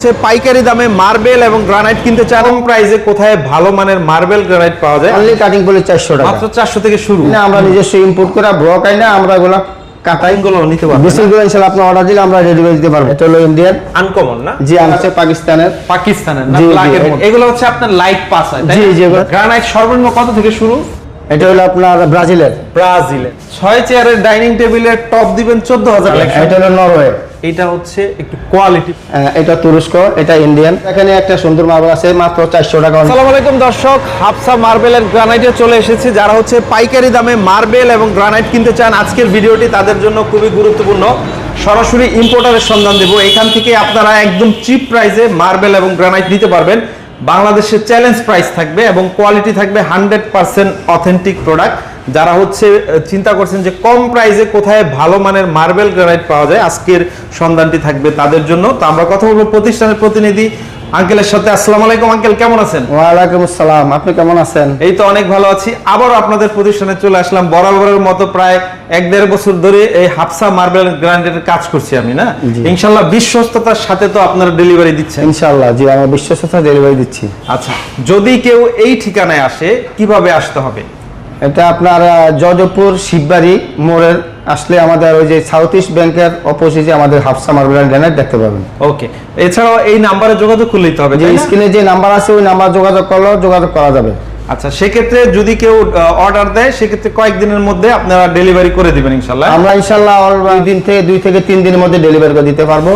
হচ্ছে পাইকারি দামে মার্বেল এবং গ্রানাইট কিনতে চান। কম প্রাইসে কোথায় ভালো মানের মার্বেল গ্রানাইট পাওয়া যায়? অনলি কাটিং বলে চারশো টাকা। মাত্র চারশো থেকে শুরু। না আমরা নিজস্ব ইম্পোর্ট করে ব্লক আই না আমরা এগুলো কাটাই। গুলো নিতে পারবেন বেশি করে ইনশাল্লাহ আপনি অর্ডার দিলে আমরা রেডি করে দিতে পারব। এটা হলো ইন্ডিয়ান আনকমন না? জি আছে পাকিস্তানের। পাকিস্তানের না ব্ল্যাকের মধ্যে। এগুলো হচ্ছে আপনার লাইট পাস হয় জি, জি, এগুলো- গ্রানাইট সর্বনিম্ন কত থেকে শুরু? এটা হলো আপনার ব্রাজিলের। ব্রাজিলে ছয় চেয়ারের ডাইনিং টেবিলের টপ দিবেন চোদ্দ হাজার এটা হলো নরওয়ে এটা হচ্ছে একটু কোয়ালিটি এটা তুরস্ক এটা ইন্ডিয়ান। এখানে একটা সুন্দর মার্বেল আছে মাত্র চারশো টাকা। আসসালামু আলাইকুম দর্শক হাফসা মার্বেলের গ্রানাইটে চলে এসেছে। যারা হচ্ছে পাইকারি দামে মার্বেল এবং গ্রানাইট কিনতে চান আজকের ভিডিওটি তাদের জন্য খুবই গুরুত্বপূর্ণ। সরাসরি ইম্পোর্টারের সন্ধান দেবো। এখান থেকে আপনারা একদম চিপ প্রাইসে মার্বেল এবং গ্রানাইট নিতে পারবেন। বাংলাদেশের চ্যালেঞ্জ প্রাইস থাকবে এবং কোয়ালিটি থাকবে হান্ড্রেড পার্সেন্ট অথেন্টিক প্রোডাক্ট যারা হচ্ছে চিন্তা করছেন যে কম প্রাইসে কোথায় ভালো মানের মার্বেল গ্রানাইট পাওয়া যায় আজকের সন্ধানটি থাকবে তাদের জন্য। তো আমরা কথা বলব প্রতিষ্ঠানের প্রতিনিধি আঙ্কেলের সাথে। আসসালামু আলাইকুম আঙ্কেল কেমন আছেন? ওয়ালাইকুম আসসালাম আপনি কেমন আছেন? এই তো অনেক ভালো আছি। আবারও আপনাদের প্রতিষ্ঠানে চলে আসলাম। বরাবরের মতো প্রায় এক দেড় বছর ধরে এই হাফসা মার্বেল গ্রান্ডের কাজ করছি আমি না? জি। ইনশাল্লাহ বিশ্বস্ততার সাথে তো আপনারা ডেলিভারি দিচ্ছেন। ইনশাল্লাহ জি আমরা বিশ্বস্ততা ডেলিভারি দিচ্ছি। আচ্ছা যদি কেউ এই ঠিকানায় আসে কীভাবে আসতে হবে? এটা আপনার আহ, যজপুর শিববাড়ি মোড়ের আসলে আমাদের ওই যে সাউথ ইস্ট ব্যাংকের অপোজিটে আমাদের হাফসা মার্বেল গ্রানাইট দেখতে পাবেন। ওকে এছাড়াও এই নাম্বারে যোগাযোগ করলেই তো হবে যে স্ক্রিনে যে নাম্বার আছে ওই নাম্বার যোগাযোগ করলেও যোগাযোগ করা যাবে। আচ্ছা সেক্ষেত্রে যদি কেউ অর্ডার দেয় সেক্ষেত্রে কয়েকদিনের মধ্যে আপনারা ডেলিভারি করে দিবেন ইনশাল্লাহ আমরা ইনশাল্লাহ দিন থেকে দুই থেকে তিন দিনের মধ্যে ডেলিভারি করে দিতে পারব।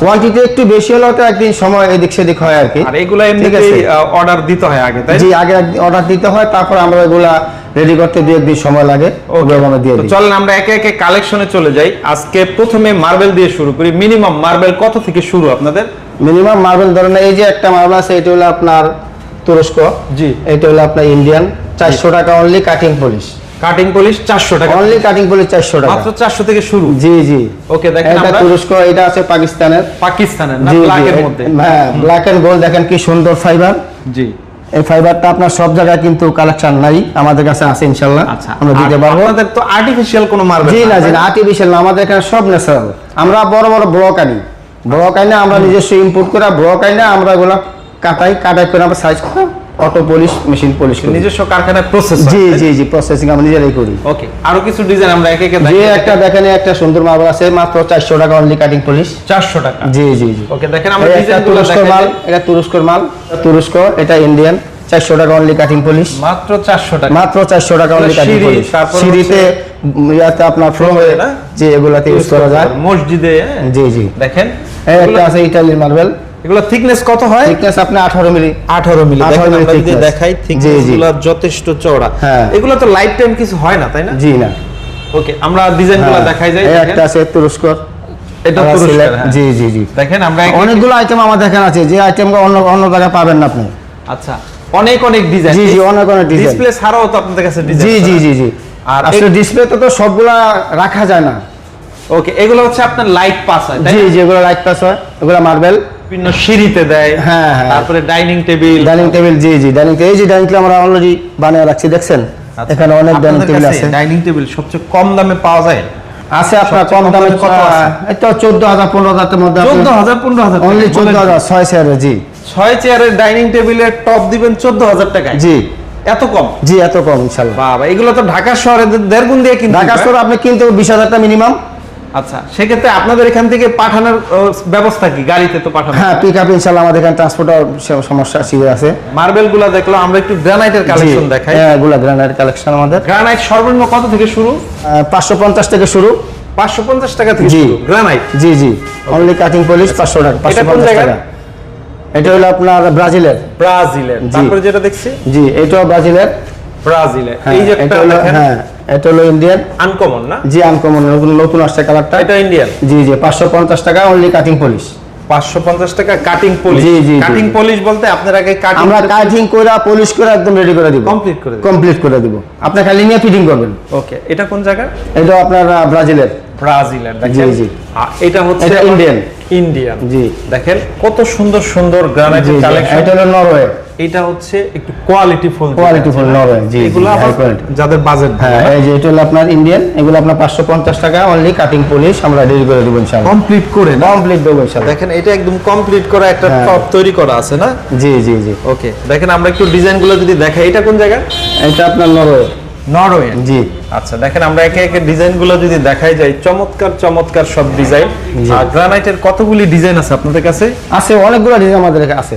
কোয়ান্টিটি একটু বেশি হলেও তো একদিন সময় এদিক সেদিক হয় আর কি। আর এগুলো এমনিতেই অর্ডার দিতে হয় আগে তাই জি আগে অর্ডার দিতে হয় তারপর আমরা এগুলা রেডি করতে দুই একদিন সময় লাগে। ওগুলো দিয়ে তো দিই। চলেন আমরা একে একে কালেকশনে চলে যাই। আজকে প্রথমে মার্বেল দিয়ে শুরু করি। মিনিমাম মার্বেল কত থেকে শুরু আপনাদের? মিনিমাম মার্বেল ধরেন এই যে একটা মার্বেল আছে এটা হলো আপনার তুরস্ক। জি। এটা হলো আপনার ইন্ডিয়ান চারশো টাকা only cutting polish cutting polish চারশো টাকা অনলি কাটিং পলিশ চারশো টাকা। মাত্র চারশো থেকে শুরু। জি জি। ওকে দেখেন আমরা এটা তুরস্ক এটা আছে পাকিস্তানের। পাকিস্তানের না জি ব্ল্যাকের মধ্যে। হ্যাঁ ব্ল্যাক এন্ড গোল্ড দেখেন কি সুন্দর ফাইবার জি। এই ফাইবারটা আপনার সব জায়গায় কিন্তু কালেকশন নাই। আমাদের কাছে আছে ইনশাল্লাহ আচ্ছা আমরা দিতে পারব। আপনাদের তো আর্টিফিশিয়াল কোনো মার্বেল জি না জি না আর্টিফিশিয়াল না আমাদের এখানে সব ন্যাচারাল আমরা বড় বড় ব্লক আনি। ব্লক আনি আমরা নিজস্ব ইম্পোর্ট করে ব্লক আনি আমরা এগুলো কাটাই কাটাই করে আমরা সাইজ করে। অটো পলিশ মেশিন পলিশ করি। নিজস্ব কারখানায় প্রসেস জি জি জি প্রসেসিং আমরা নিজেরাই করি। ওকে আরও কিছু ডিজাইন আমরা একে একে যে একটা দেখেন একটা সুন্দর মার্বেল আছে মাত্র চারশো টাকা অনলি কাটিং পলিশ চারশো টাকা। জি জি জি। ওকে দেখেন আমরা মাল এটা তুরস্কর মাল তুরস্ক এটা ইন্ডিয়ান চারশো টাকা অনলি কাটিং পলিশ মাত্র চারশো টাকা। মাত্র চারশো টাকা অনলি কাটিং পলিশ সিঁড়িতে ইয়াতে আপনার? যে এগুলাতে ইউজ করা যায়। মসজিদে হ্যাঁ? জি জি। দেখেন। একটা আছে ইটালির মার্বেল এগুলো থিকনেস কত হয়? থিকনেস আপনি আঠারো মিলি। আঠারো মিলি দেখেন আমরা যদি দেখাই জি, থিকনেস জি। গুলো যথেষ্ট চওড়া। হ্যাঁ। এগুলো তো লাইফ টাইম কিছু হয় না তাই না? জি না। ওকে আমরা ডিজাইনগুলো হ্যাঁ। দেখাই যাই একটা আছে তুরস্ক এটা তুরস্কের। হ্যাঁ। জি জি জি। দেখেন আমরা অনেকগুলো আইটেম আমাদের এখানে আছে যে আইটেম অন্য অন্য জায়গায় পাবেন না আপনি। আচ্ছা অনেক অনেক ডিজাইন জি, জি, অনেক অনেক design। ডিসপ্লে ছাড়াও তো আপনাদের কাছে ডিজাইন জি জি জি জি। আর আসলে ডিসপ্লেতে তো সবগুলা রাখা যায় না। ওকে এগুলো হচ্ছে আপনার লাইট পাস হয় জি জি এগুলো লাইট পাস হয়। এগুলো মার্বেল বিভিন্ন সিঁড়িতে দেয় হ্যাঁ, হ্যাঁ। তারপরে ডাইনিং টেবিল। ডাইনিং টেবিল জি জি ডাইনিং টেবিল। এই যে ডাইনিং টেবিল আমরা অলরেডি বানিয়ে রাখছি দেখছেন? আচ্ছা। এখানে অনেক ডাইনিং টেবিল আছে। ডাইনিং টেবিল সবচেয়ে কম দামে পাওয়া যায়? আছে আপনার কম দামে কত আছে? এটা চোদ্দ হাজার পনেরো হাজার মধ্যে চোদ্দ হাজার পনেরো হাজার অনলি চোদ্দ হাজার ছয় চেয়ারে জি। ছয় চেয়ারের ডাইনিং টেবিলের টপ দিবেন চোদ্দ হাজার টাকায়? জি। এত কম? জি এত কম ইনশাল্লাহ বাবা এগুলো তো ঢাকা শহরে দেড় গুণ দিয়ে কিনতে ঢাকা। স্টোর আপনি কিনতে বিশ টাকা মিনিমাম আচ্ছা সেক্ষেত্রে আপনাদের এখান থেকে পাঠানোর ব্যবস্থা কি? গাড়িতে তো পাঠানো। হ্যাঁ পিক আপ ইনশাল্লাহ আমাদের এখানে ট্রান্সপোর্টের সমস্যা আছে মার্বেলগুলা দেখলাম আমরা একটু গ্রানাইটের কালেকশন দেখাই। হ্যাঁ এগুলা গ্রানাইট কালেকশন আমাদের। গ্রানাইট সর্বনিম্ন কত থেকে শুরু? পাঁচশো পঞ্চাশ থেকে শুরু। পাঁচশো পঞ্চাশ টাকা থেকে শুরু গ্রানাইট জি জি। অনলি কাটিং পলিশ পাঁচশো টাকা এটা পাঁচশো কোন পঞ্চাশ জায়গার? টাকা। এটা হলো আপনার ব্রাজিলের। ব্রাজিলের। তারপরে যেটা দেখছি? জি এটাও ব্রাজিলের। ব্রাজিলের হ্যাঁ, এই যে হলো হ্যাঁ এটা হলো ইন্ডিয়ান আনকমন না? জি আনকমন নতুন নতুন আসছে কালারটা এটা ইন্ডিয়ান জি জি পাঁচশো পঞ্চাশ টাকা অনলি কাটিং পলিশ পাঁচশো পঞ্চাশ টাকা কাটিং পলিশ জি, জি, জি। কাটিং পলিশ বলতে আপনার আগে কাটিং আমরা কাটিং করে পলিশ করে একদম রেডি করে দিব। কমপ্লিট করে দেবেন কমপ্লিট করে দিব। আপনি খালি নিয়ে ফিটিং করবেন। ওকে এটা কোন জায়গা? এটা আপনার ব্রাজিলের। ব্রাজিলের দেখেন। জি। আর এটা হচ্ছে ইন্ডিয়ান ইন্ডিয়ান জি। দেখেন কত সুন্দর সুন্দর গ্রানাইটের জি জি। কালেকশন এটা হলো নরওয়ে। এটা হচ্ছে একটু quality full quality full Norway জি এগুলো হাই কোয়ালিটি যাদের বাজেট হ্যাঁ এই যে এটা হলো আপনার ইন্ডিয়ান এগুলো আপনার পাঁচশো পঞ্চাশ টাকা অনলি কাটিং পলিশ আমরা রেডি করে দেবো ইনশাল্লাহ কমপ্লিট করে না? কমপ্লিট দেবো ইনশাল্লাহ দেখেন এটা একদম কমপ্লিট করা একটা হ্যাঁ। টপ তৈরি করা আছে না? জি জি জি। ওকে দেখেন আমরা একটু ডিজাইনগুলো যদি দেখাই এটা কোন জায়গা? এটা আপনার নরওয়ে। নরওয়ে? জি। আচ্ছা দেখেন আমরা একে একে ডিজাইনগুলো যদি দেখাই যাই চমৎকার চমৎকার সব ডিজাইন। আর গ্রানাইটের কতগুলি ডিজাইন আছে আপনাদের কাছে? আছে অনেকগুলো ডিজাইন আমাদের কাছে আছে।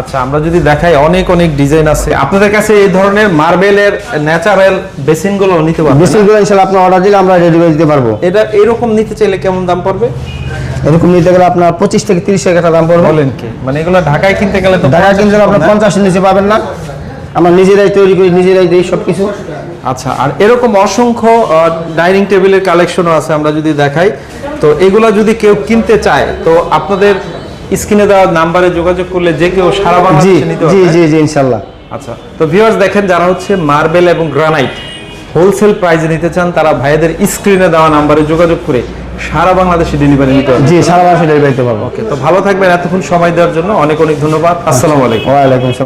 আচ্ছা আমরা যদি দেখাই অনেক অনেক ডিজাইন আছে। আপনাদের কাছে এই ধরনের মার্বেলের ন্যাচারাল বেসিনগুলো নিতে পারবেন বেশি করে ইনশাল্লাহ আপনার অর্ডার দিলে আমরা রেডি করে দিতে পারব। এটা এরকম নিতে চাইলে কেমন দাম পড়বে? এরকম নিতে গেলে আপনার পঁচিশ থেকে তিরিশ টাকা দাম পড়বে। বলেন কি মানে এগুলো ঢাকায় কিনতে গেলে তো ঢাকা 50 কিন্তু আপনার না? পঞ্চাশের নিচে পাবেন না। আমরা নিজেরাই তৈরি করি নিজেরাই দিই সব কিছু আচ্ছা আর এরকম অসংখ্য ডাইনিং টেবিলের কালেকশনও আছে আমরা যদি দেখাই। তো এগুলো যদি কেউ কিনতে চায় তো আপনাদের স্ক্রিনে দেওয়া নাম্বারে যোগাযোগ করলে যে কেউ সারা বাংলাদেশ বাংলাদেশে নিতে পারবে। জি জি ইনশাল্লাহ। আচ্ছা তো ভিউয়ার্স দেখেন যারা হচ্ছে মার্বেল এবং গ্রানাইট হোলসেল প্রাইজে নিতে চান তারা ভাইদের স্ক্রিনে দেওয়া নাম্বারে যোগাযোগ করে সারা বাংলাদেশে ডেলিভারি নিতে পারবে জি সারা বাংলাদেশে ডেলিভারি দিতে পারব। ওকে তো ভালো থাকবেন এতক্ষণ সময় দেওয়ার জন্য অনেক অনেক ধন্যবাদ। আসসালামু আলাইকুম। ওয়ালাইকুম আসসালাম